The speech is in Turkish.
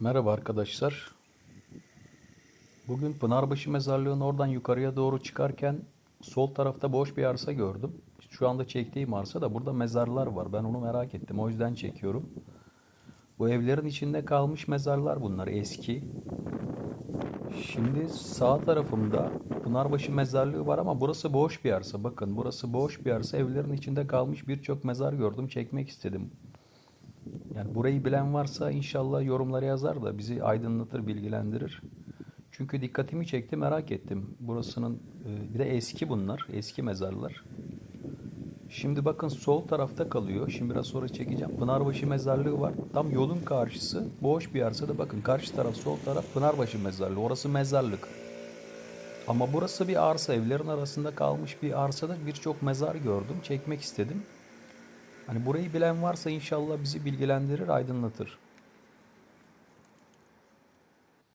Merhaba arkadaşlar. Bugün Pınarbaşı Mezarlığı'nın oradan yukarıya doğru çıkarken sol tarafta boş bir arsa gördüm. Şu anda çektiğim arsa da burada mezarlar var. Ben onu merak ettim. O yüzden çekiyorum. Bu evlerin içinde kalmış mezarlar bunlar eski. Şimdi sağ tarafımda Pınarbaşı Mezarlığı var ama burası boş bir arsa. Bakın burası boş bir arsa. Evlerin içinde kalmış birçok mezar gördüm. Çekmek istedim. Yani burayı bilen varsa inşallah yorumlara yazar da bizi aydınlatır, bilgilendirir. Çünkü dikkatimi çekti, merak ettim. Burasının e, bir de eski bunlar, eski mezarlar. Şimdi bakın sol tarafta kalıyor. Şimdi biraz sonra çekeceğim. Pınarbaşı mezarlığı var. Tam yolun karşısı. Boş bir arsada bakın karşı taraf sol taraf Pınarbaşı mezarlığı. Orası mezarlık. Ama burası bir arsa. Evlerin arasında kalmış bir arsada birçok mezar gördüm. Çekmek istedim. Hani burayı bilen varsa inşallah bizi bilgilendirir, aydınlatır.